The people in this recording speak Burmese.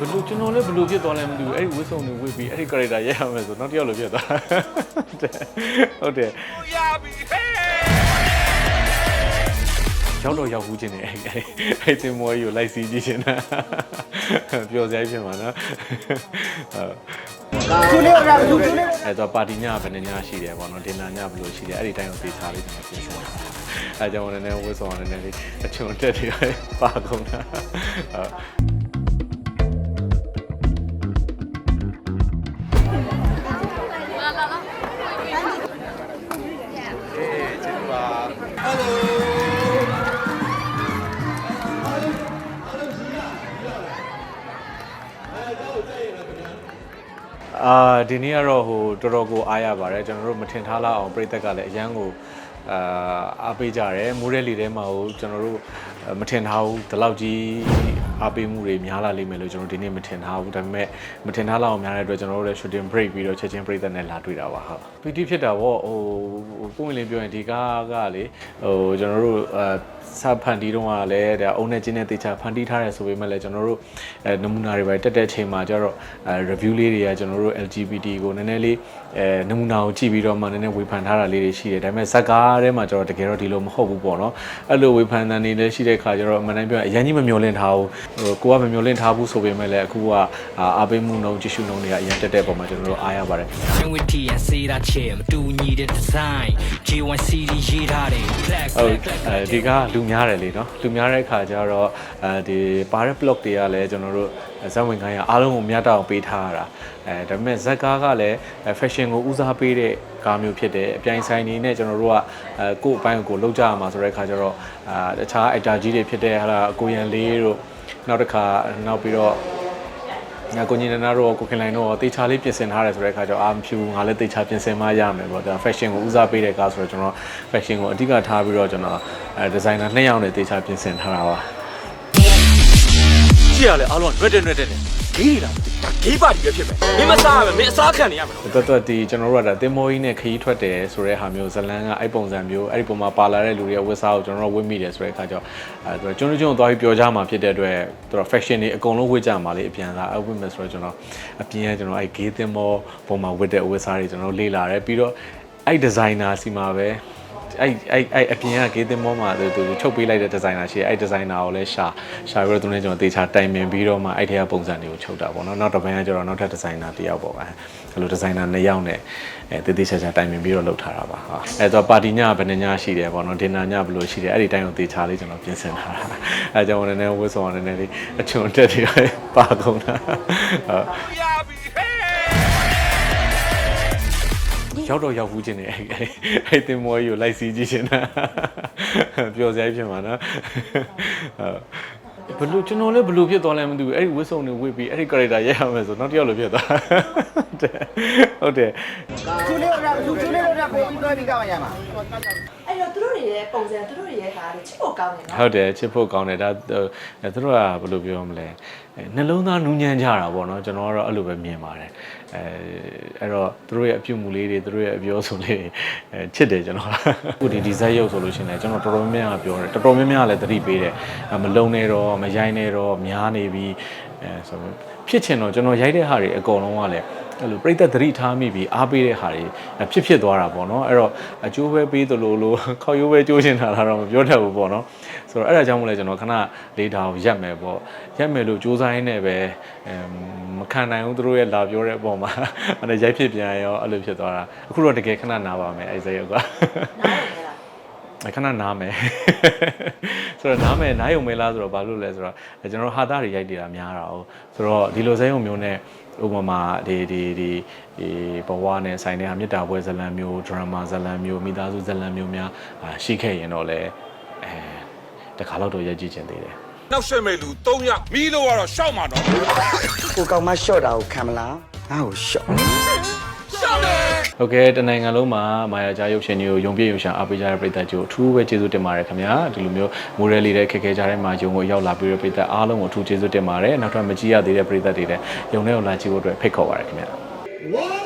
ဘလို့ကျွန်တော်လည်းဘလို့ဖြစ်သွားလဲမသိဘူးအဲ့ဒီဝစ်စုံတွေဝစ်ပြီးအဲ့ဒီ character ရိုက်ရမယ်ဆိုနောက်တစ်ယောက်လိုဖြစ်သွားဟုတ်တယ်ရောက်တော့ရောက်ဘူးချင်းနေအဲ့အဲ့အဲ့တင်မောကြီးကိုလိုက်စီးကြည့်ချင်းတာပျော်စရာဖြစ်မှာနော်ဟုတ်သူလေးရဘူးသူလေးအဲ့တော့ပါတီညကဘယ်နှညရှိတယ်ပေါ့နော်ဒင်နာညဘယ်လိုရှိတယ်အဲ့ဒီတိုင်းကိုသိချလေးကျွန်တော်ပြင်ဆင်တာအဲ့ကြောင့်လည်းနည်းနည်းဝစ်ဆောင်နည်းနည်းလေးအချုံတက်တွေပါကုန်တာဟုတ် အာဒီနေ့ကတော့ဟိုတော်တော်ကိုအားရပါတယ်ကျွန်တော်တို့မထင်ထားလောက်အောင်ပြည်သက်ကလည်းအရန်ကိုအာအားပေးကြတယ်မိုးရဲလီထဲမှာဟိုကျွန်တော်တို့မထင်ထားဘူးဒီလောက်ကြီး အားပေးမှုတွေများလာလိမ့်မယ်လို့ကျွန်တော်ဒီနေ့မထင်ထားဘူးဒါပေမဲ့မထင်ထားလောက်အောင်များတဲ့အတွက်ကျွန်တော်တို့လည်း shooting break ပြီးတော့ချက်ချင်းပြည်သက်နဲ့လာတွေ့တာပါဟုတ်ပီတီဖြစ်တာပေါ့ဟိုကိုယ်ဝင်လင်းပြောရင်ဒီကားကလေဟိုကျွန်တော်တို့အာစဖန်တီတုန်းကလည်းဒါအုံနဲ့ချင်းနဲ့တေချာဖန်တီးထားတယ်ဆိုပေမဲ့လည်းကျွန်တော်တို့အဲနမူနာတွေပဲတက်တဲ့ချိန်မှာကျတော့အဲ review လေးတွေကကျွန်တော်တို့ LGBT ကိုနည်းနည်းလေးအဲနမူနာကိုကြည့်ပြီးတော့မှနည်းနည်းဝေဖန်ထားတာလေးတွေရှိတယ်ဒါပေမဲ့ဇက်ကားထဲမှာကျတော့တကယ်တော့ဒီလိုမဟုတ်ဘူးပေါ့နော်အဲ့လိုဝေဖန်တဲ့နေလည်းရှိတဲ့ခါကျတော့အမှန်တမ်းပြောရင်အရင်ကြီးမမျောလင့်ထားဘူးဟိုကိုကမမျောလင့်ထားဘူးဆိုပေမဲ့လည်းအခုကအားပေးမှုနှုန်းကြည့်ရှုနှုန်းတွေကအရင်တက်တဲ့ပုံမှာကျွန်တော်တို့အားရပါတယ်ချင်းဝတီရန်စေးတာချေမတူညီတဲ့ design J1 CD ရေးထားတယ် black ဟုတ် black အဲဒီကလူများတယ်လေနော်လူများတဲ့ခါကျတော့အဲဒီပါတဲ့ block တွေကလည်းကျွန်တော်တို့ဇက်ဝင်ခိုင်းရအားလုံးကိုမြတ်တောင်ပေးထားရတာအဲဒါပေမဲ့ဇက်ကားကလည်း fashion ကိုဦးစားပေးတဲ့ကားမျိုးဖြစ်တယ်အပြိုင်ဆိုင်နေနဲ့ကျွန်တော်တို့ကအဲကိုယ့်အပိုင်းကိုလောက်ကြရမှာဆိုတဲ့ခါကျတော့အာတခြား actor ကြီးတွေဖြစ်တဲ့ဟာလာကိုရန်လေးတို့ နောက်တစ်ခါနောက်ပြီးတော့ညာကိုညီနနာတို့ကိုခင်လိုင်တို့တေချာလေးပြင်ဆင်ထားတယ်ဆိုတဲ့အခါကျတော့အာမဖြူငါလည်းတေချာပြင်ဆင်မှရမယ်ပေါ့ဒါ fashion ကိုဦးစားပေးတဲ့ကားဆိုတော့ကျွန်တော် fashion ကိုအဓိကထားပြီးတော့ကျွန်တော်အဲ designer နှစ်ယောက်နဲ့တေချာပြင်ဆင်ထားတာပါကြည့်ရလေအားလုံးကရွက်တဲ့ ရွက်တဲ့နဲ့ဂေးလာဒါဂေးပါတီပဲဖြစ်မယ်မင်းမစားရမယ်မင်းအစားခံနေရမယ်နော်တော်တော်ဒီကျွန်တော်တို့ကဒါတင်မောကြီးနဲ့ခရီးထွက်တယ်ဆိုတဲ့ဟာမျိုးဇလန်းကအဲ့ပုံစံမျိုးအဲ့ဒီပုံမှာပါလာတဲ့လူတွေရဲ့ဝတ်စားကိုကျွန်တော်တို့ဝတ်မိတယ်ဆိုတဲ့အခါကျတော့အဲကျွန်တော်ကျွန်တော်တို့သွားပြီးပြောကြမှာဖြစ်တဲ့အတွက်သူတို့ fashion တွေအကုန်လုံးဝတ်ကြမှာလေအပြန်စားအဝတ်မယ်ဆိုတော့ကျွန်တော်အပြင်ကကျွန်တော်အဲ့ဂေးတင်မောပုံမှာဝတ်တဲ့ဝတ်စားတွေကျွန်တော်လေ့လာတယ်ပြီးတော့အဲ့ designer စီမှာပဲ အဲ့အဲ့အဲ့အပြင်ကဂေးတင်မောမှာသူသူချုပ်ပေးလိုက်တဲ့ designer ရှိတယ်အဲ့ designer ကိုလည်းရှာရှာပြီးတော့သူနဲ့ကျွန်တော်တေချာတိုင်ပင်ပြီးတော့မှအဲ့ထဲကပုံစံတွေကိုချုပ်တာပေါ့နော်နောက်တစ်ပိုင်းကကျတော့နောက်ထပ် designer တစ်ယောက်ပေါ့အဲအဲ့လို designer နှစ်ယောက်နဲ့အဲတေးသေးချာချာတိုင်ပင်ပြီးတော့လုပ်ထားတာပါဟာအဲ့တော့ပါတီညဘယ်နှညရှိတယ်ပေါ့နော် dinner ညဘယ်လိုရှိတယ်အဲ့ဒီတိုင်းကိုတေချာလေးကျွန်တော်ပြင်ဆင်ထားတာအဲကြောင့်နည်းနည်းဝတ်ဆောင်နည်းနည်းလေးအချုံတက်တွေပါကုန်တာဟုတ် ရောက်တော့ရောက်ဘူးချင်းနေအဲ့အဲ့အဲ့တင်မောကြီးကိုလိုက်စီးကြည့်ချင်းတာပျော်စရာဖြစ်မှာနော်ဟုတ်ဘလို့ကျွန်တော်လည်းဘလို့ဖြစ်သွားလဲမသိဘူးအဲ့ဒီဝစ်စုံတွေဝစ်ပြီးအဲ့ဒီ character ရိုက်ရမယ်ဆိုနောက်တစ်ယောက်လိုဖြစ်သွားဟုတ်တယ်သူလေးရဘူးသူလေးရပို့ပြီးတော့ပြီးတော့ရမှာ အဲ့တော့သူတို့တွေရဲ့ပုံစံသူတို့တွေရဲ့ဟာတွေချစ်ဖို့ကောင်းတယ်နော်ဟုတ်တယ်ချစ်ဖို့ကောင်းတယ်ဒါသူတို့ကဘယ်လိုပြောမလဲအဲနှလုံးသားနူးညံ့ကြတာပေါ့နော်ကျွန်တော်ကတော့အဲ့လိုပဲမြင်ပါတယ်အဲအဲ့တော့သူတို့ရဲ့အပြုတ်မှုလေးတွေသူတို့ရဲ့အပြောဆိုလေးတွေအဲချစ်တယ်ကျွန်တော်အခုဒီဒီဇက်ရုပ်ဆိုလို့ရှိရင်လည်းကျွန်တော်တော်တော်များများပြောတယ်တော်တော်များများလည်းသတိပေးတယ်မလုံနေတော့မရိုင်းနေတော့များနေပြီအဲဆိုဖြစ်ချင်တော့ကျွန်တော်ရိုက်တဲ့ဟာတွေအကုန်လုံးကလည်း အဲ့လိုပြိသက်သတိထားမိပြီးအားပေးတဲ့ဟာတွေဖြစ်ဖြစ်သွားတာပေါ့နော်အဲ့တော့အကျိုးပဲပေးသလိုလိုခေါက်ရိုးပဲကျိုးချင်တာလားတော့မပြောတတ်ဘူးပေါ့နော်ဆိုတော့အဲ့ဒါကြောင့်မလဲကျွန်တော်ခဏလေးတောင်ရက်မယ်ပေါ့ရက်မယ်လို့စူးစမ်းရင်းနဲ့ပဲအမ်မခံနိုင်ဘူးသူတို့ရဲ့လာပြောတဲ့အပေါ်မှာအဲ့ဒါရိုက်ဖြစ်ပြန်ရောအဲ့လိုဖြစ်သွားတာအခုတော့တကယ်ခဏနာပါမယ်အဲ့ဒီဇယုတ်ကနားရတယ်လားအ ခဏနားမယ်ဆိုတော့နားမယ်နားယုံမဲလားဆိုတော့ဘာလို့လဲဆိုတော့ကျွန်တော်ဟာသားတွေရိုက်တည်တာများတာ哦ဆိုတော့ဒီလိုဇယုံမျိုးနဲ့ဥပမာဒီဒီဒီဒီဘဝနဲ့ဆိုင်တဲ့ဟာမေတ္တာပွဲဇလံမျိုးဒရမာဇလံမျိုးမိသားစုဇလံမျိုးများအာရှိခဲ့ရင်တော့လေအဲတခါတော့တော့ရိုက်ကြည့်ချင်သေးတယ်နောက်ဆက်မဲ့လူ၃ယောက်မီးလို့ကတော့ရှောက်မှာတော့ကိုကောင်မရှော့တာကိုခံမလားငါ့ကိုရှော့ ဟုတ်ကဲ့တနိုင်ငံလုံးမှာမာယာကြားရုပ်ရှင်တွေကိုယုံပြည့်ယုံရှာအားပေးကြတဲ့ပရိသတ်ကြီးကိုအထူးပဲကျေးဇူးတင်ပါတယ်ခင်ဗျာဒီလိုမျိုးမိုးရဲလေးတဲ့ခက်ခဲကြတဲ့မှာယုံကိုရောက်လာပြီးတဲ့ပရိသတ်အားလုံးကိုအထူးကျေးဇူးတင်ပါတယ်နောက်ထပ်မကြည့်ရသေးတဲ့ပရိသတ်တွေလည်းယုံနဲ့ရောက်လာကြည့်ဖို့အတွက်ဖိတ်ခေါ်ပါတယ်ခင်ဗျာဝါ